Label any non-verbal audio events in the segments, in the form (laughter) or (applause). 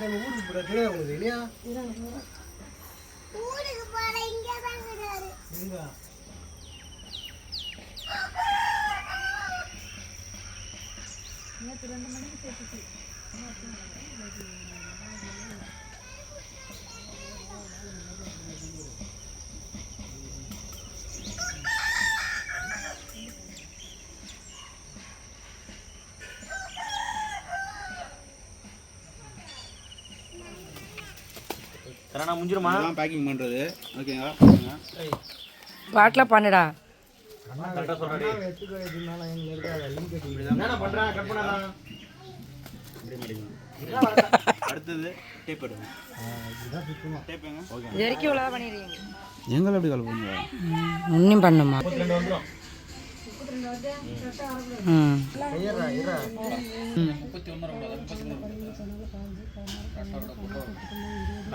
Time ஊருக்கு போகிற தெரியாது உங்களுக்கு இல்லையா ஊருக்கு போற இங்கே தான் கிடையாது எங்க? கரணா முடிஞ்சிருமா பேக்கிங் பண்ணுறது ஓகேங்களா பாட்டில் பண்ணுடா. கரெக்டாக சொல்கிறேன் என்னண்ணா பண்ணுறேன். கட் பண்ணா இப்படி மாட்டிக்கணும் அடுத்தது டேப் எடுங்க. டேப் எங்க ஓகே இது வரைக்கும் இவ்வளோ பண்ணிடுறீங்க. எங்களை எப்படி கால் பண்ணுங்க ஒன்றும் பண்ணுமா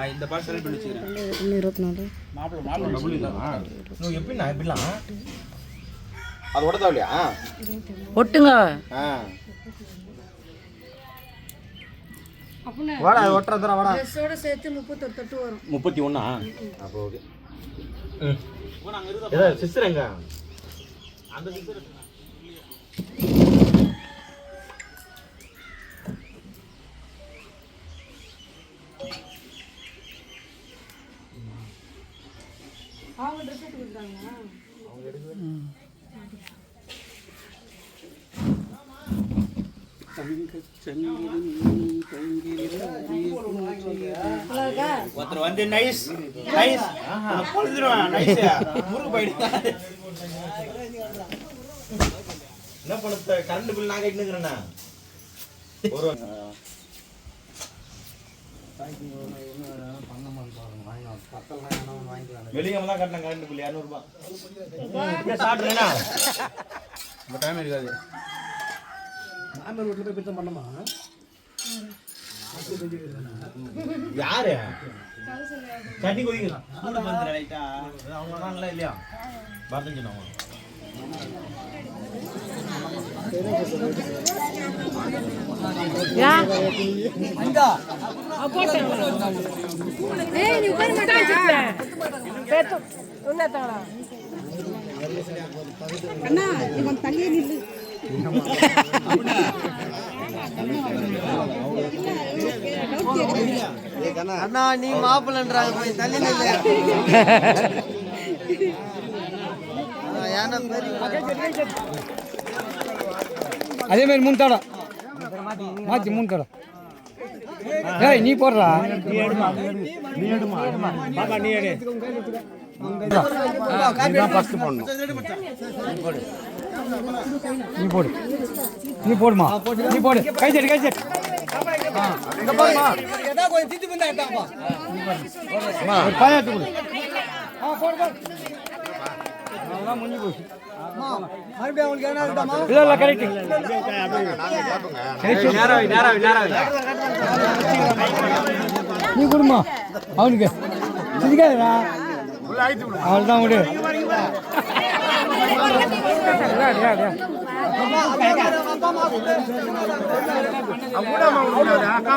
இந்த பால் செலக்ட் இருபத்தி நாலு மாப்பிள்ளை மாப்பிள்ளை எப்படிலாம் அது ஒட்டதா இல்லையா ஒட்டுங்க வாடா ஒட்டுற தர வாடா சேர்த்து முப்பத்தொரு தொட்டு வரும் முப்பத்தி ஒன்னா அப்போ ஓகே சிஸ்டர் எங்க? அந்த சிஸ்டர் ஒருத்தர் வந்து நைஸ் நைஸ் பொழுதுருவான் நைஸ் முருகு போயிடு என்ன பண்ண கரண்ட் பில் நான் கட்டினுக்கிறேண்ணா? ஒரு வெளியே தான் கட்டினேன் கரண்ட் பில் இரநூறுபா. சாப்பிட்றேண்ணா நம்ம டைம் இருக்காது மாமர் வீட்டில் போய் பித்தம் பண்ணமா யாரு? சட்னி கொதிக்கலாம் சூடு வந்து ரைட்டா அவங்க தான் இல்லையா? பார்த்தேன் சொன்னவங்க அண்ணா நீ மாப்பிள்ளன்றாங்க போய் தள்ளி நில்லு. (laughs) ஏன்னா பெரிய அதே மாதிரி மூணு தடம் மாற்றி மூணு தடம் ஏய் நீ போடுறா. நீ போடு. நீ போடுமா? நீ போடு. கை சரி கை சரி கொடு. அதெல்லாம் முடிஞ்சு போச்சு மறுபடியும் அவங்களுக்கு என்ன இருக்குதாம்மா இல்லை இல்லை கரெக்டு நீ கொடுமா அவனுக்கு சிரிக்காதடா அவள் தான் விடு அக்கா